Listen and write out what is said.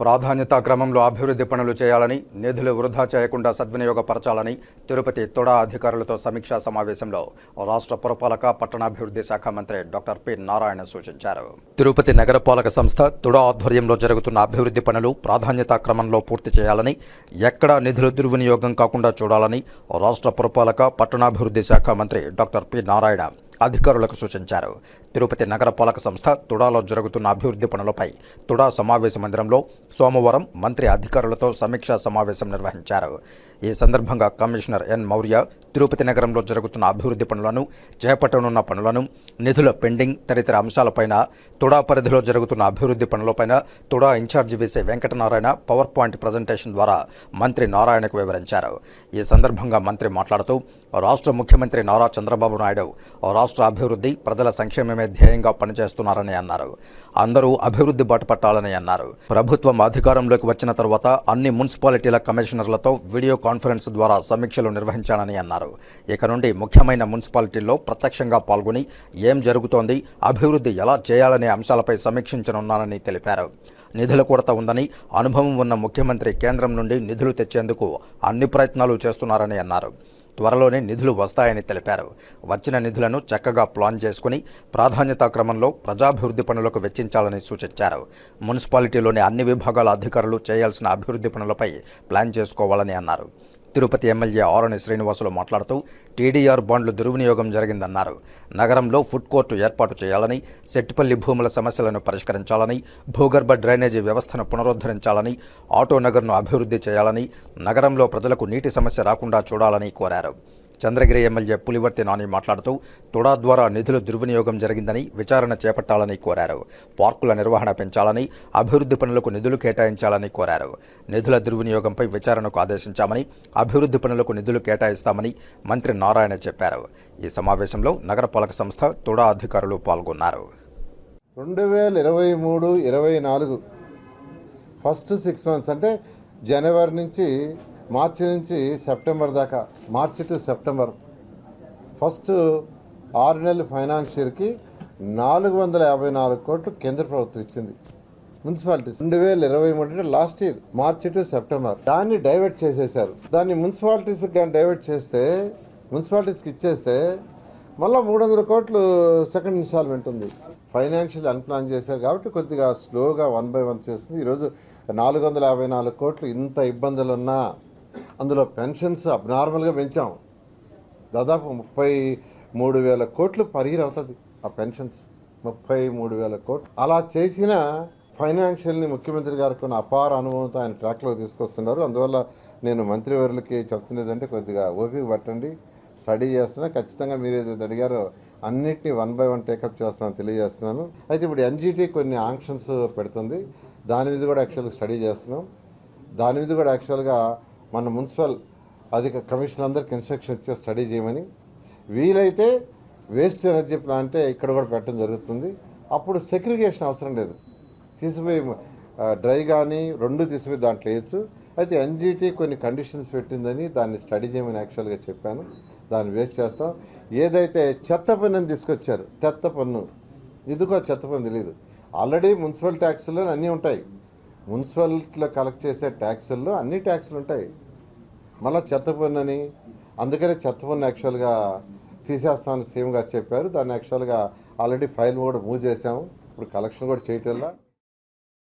ప్రాధాన్యతా క్రమంలో అభివృద్ధి పనులు చేయాలని నిధులు వృధా చేయకుండా సద్వినియోగపరచాలని తిరుపతి తొడా అధికారులతో సమీక్షా సమావేశంలో రాష్ట్ర పురపాలక పట్టణాభివృద్ధి శాఖ మంత్రి డాక్టర్ పి. నారాయణ సూచించారు. తిరుపతి నగరపాలక సంస్థ తుడా ఆధ్వర్యంలో జరుగుతున్న అభివృద్ధి పనులు ప్రాధాన్యతా క్రమంలో పూర్తి చేయాలని ఎక్కడా నిధులు దుర్వినియోగం కాకుండా చూడాలని రాష్ట్ర పురపాలక పట్టణాభివృద్ధి శాఖ మంత్రి డాక్టర్ పి. నారాయణ అధికారులకు సూచించారు. తిరుపతి నగరపాలక సంస్థ తుడాలో జరుగుతున్న అభివృద్ధి పనులపై తుడా సమావేశ మందిరంలో సోమవారం మంత్రి అధికారులతో సమీక్షా సమావేశం నిర్వహించారు. ఈ సందర్భంగా కమిషనర్ ఎన్ మౌర్య తిరుపతి నగరంలో జరుగుతున్న అభివృద్ధి పనులను చేపట్టనున్న పనులను నిధుల పెండింగ్ తదితర అంశాలపైన తుడా పరిధిలో జరుగుతున్న అభివృద్ధి పనులపైన తుడా ఇన్ఛార్జి వేసే వెంకటనారాయణ పవర్ పాయింట్ ప్రజెంటేషన్ ద్వారా మంత్రి నారాయణకు వివరించారు. ఈ సందర్భంగా మంత్రి మాట్లాడుతూ రాష్ట్ర ముఖ్యమంత్రి నారా చంద్రబాబు నాయుడు రాష్ట్ర అభివృద్ధి ప్రజల సంక్షేమమే ధ్యేయంగా పనిచేస్తున్నారని అన్నారు. అందరూ అభివృద్ధి బాట పట్టాలని అన్నారు. ప్రభుత్వం అధికారంలోకి వచ్చిన తర్వాత అన్ని మున్సిపాలిటీల కమిషనర్లతో వీడియో కాన్ఫరెన్స్ కాన్ఫరెన్స్ ద్వారా సమీక్షలు నిర్వహించాలని అన్నారు. ఇక నుండి ముఖ్యమైన మున్సిపాలిటీల్లో ప్రత్యక్షంగా పాల్గొని ఏం జరుగుతోంది అభివృద్ధి ఎలా చేయాలనే అంశాలపై సమీక్షించనున్నానని తెలిపారు. నిధుల కొరత ఉందని అనుభవం ఉన్న ముఖ్యమంత్రి కేంద్రం నుండి నిధులు తెచ్చేందుకు అన్ని ప్రయత్నాలు చేస్తున్నారని అన్నారు. త్వరలోనే నిధులు వస్తాయని తెలిపారు. వచ్చిన నిధులను చక్కగా ప్లాన్ చేసుకుని ప్రాధాన్యతా క్రమంలో ప్రజాభివృద్ధి పనులకు వెచ్చించాలని సూచించారు. మున్సిపాలిటీలోని అన్ని విభాగాల అధికారులు చేయాల్సిన అభివృద్ధి పనులపై ప్లాన్ చేసుకోవాలని అన్నారు. తిరుపతి ఎమ్మెల్యే ఆరణి శ్రీనివాసులు మాట్లాడుతూ టీడీఆర్ బాండ్లు దుర్వినియోగం జరిగిందన్నారు. నగరంలో ఫుడ్ కోర్టు ఏర్పాటు చేయాలని సెట్టిపల్లి భూముల సమస్యలను పరిష్కరించాలని భూగర్భ డ్రైనేజీ వ్యవస్థను పునరుద్ధరించాలని ఆటో నగర్ను అభివృద్ధి చేయాలని నగరంలో ప్రజలకు నీటి సమస్య రాకుండా చూడాలని కోరారు. చంద్రగిరి ఎమ్మెల్యే పులివర్తి నాని మాట్లాడుతూ తుడా ద్వారా నిధులు దుర్వినియోగం జరిగిందని విచారణ చేపట్టాలని కోరారు. పార్కుల నిర్వహణ పెంచాలని అభివృద్ధి పనులకు నిధులు కేటాయించాలని కోరారు. నిధుల దుర్వినియోగంపై విచారణకు ఆదేశించామని అభివృద్ధి పనులకు నిధులు కేటాయిస్తామని మంత్రి నారాయణ చెప్పారు. ఈ సమావేశంలో నగరపాలక సంస్థ తుడా అధికారులు పాల్గొన్నారు. రెండు వేల ఇరవై మూడు ఇరవై నాలుగు ఫస్ట్ సిక్స్ మంత్స్ అంటే జనవరి నుంచి మార్చి నుంచి సెప్టెంబర్ దాకా మార్చి టు సెప్టెంబర్ ఫస్ట్ ఆరు నెలల ఫైనాన్షియర్కి నాలుగు వందల యాభై నాలుగు కోట్లు కేంద్ర ప్రభుత్వం ఇచ్చింది. మున్సిపాలిటీస్ రెండు వేల ఇరవై మూడు last year March to September. దాన్ని డైవర్ట్ చేసేశారు. దాన్ని మున్సిపాలిటీస్కి కానీ డైవర్ట్ చేస్తే మున్సిపాలిటీస్కి ఇచ్చేస్తే మళ్ళీ మూడు వందల కోట్లు సెకండ్ ఇన్స్టాల్మెంట్ ఉంది. ఫైనాన్షియల్ అన్ప్లాన్ చేశారు కాబట్టి కొద్దిగా స్లోగా వన్ బై వన్ చేస్తుంది. ఈరోజు నాలుగు వందల యాభై నాలుగు కోట్లు ఇంత ఇబ్బందులు ఉన్నా అందులో పెన్షన్స్ అబ్నార్మల్గా పెంచాం. దాదాపు ముప్పై మూడు వేల కోట్లు పర్ అవుతుంది ఆ పెన్షన్స్. ముప్పై మూడు వేల కోట్లు. అలా చేసిన ఫైనాన్షియల్ని ముఖ్యమంత్రి గారికి ఉన్న అపార అనుభవంతో ఆయన ట్రాక్లో తీసుకొస్తున్నారు. అందువల్ల నేను మంత్రివర్యులకి చెప్తున్నదంటే కొద్దిగా ఓపిక పట్టండి. స్టడీ చేస్తున్నా. ఖచ్చితంగా మీరు ఏదైతే అడిగారో అన్నిటినీ వన్ బై వన్ టేకప్ చేస్తానని తెలియజేస్తున్నాను. అయితే ఇప్పుడు ఎన్జీటీ కొన్ని ఆంక్షన్స్ పెడుతుంది. దాని మీద కూడా యాక్చువల్గా స్టడీ చేస్తున్నాం. దాని మీద కూడా యాక్చువల్గా మన మున్సిపల్ అధిక కమిషన్ అందరికి ఇన్స్ట్రక్షన్ ఇచ్చే స్టడీ చేయమని. వీలైతే వేస్ట్ ఎనర్జీ ప్లాంటే ఇక్కడ కూడా పెట్టడం జరుగుతుంది. అప్పుడు సెగ్రిగేషన్ అవసరం లేదు. తీసిపోయి డ్రై కానీ రెండు తీసిపోయి దాంట్లో వేయచ్చు. అయితే ఎన్జీటీ కొన్ని కండిషన్స్ పెట్టిందని దాన్ని స్టడీ చేయమని యాక్చువల్గా చెప్పాను. దాన్ని వేస్ట్ చేస్తాం. ఏదైతే చెత్త పన్నుని తీసుకొచ్చారు చెత్త పన్ను. ఇదిగో చెత్త పన్ను తెలియదు ఆల్రెడీ మున్సిపల్ ట్యాక్స్లో అన్నీ ఉంటాయి. మున్సిపల్లో కలెక్ట్ చేసే ట్యాక్సుల్లో అన్ని ట్యాక్సులు ఉంటాయి. మళ్ళీ చెత్త అందుకనే చెత్త పన్ను యాక్చువల్గా తీసేస్తామని సీఎం గారు చెప్పారు. దాన్ని యాక్చువల్గా ఆల్రెడీ ఫైల్ కూడా మూవ్ చేసాము ఇప్పుడు కలెక్షన్ కూడా చేయటంలా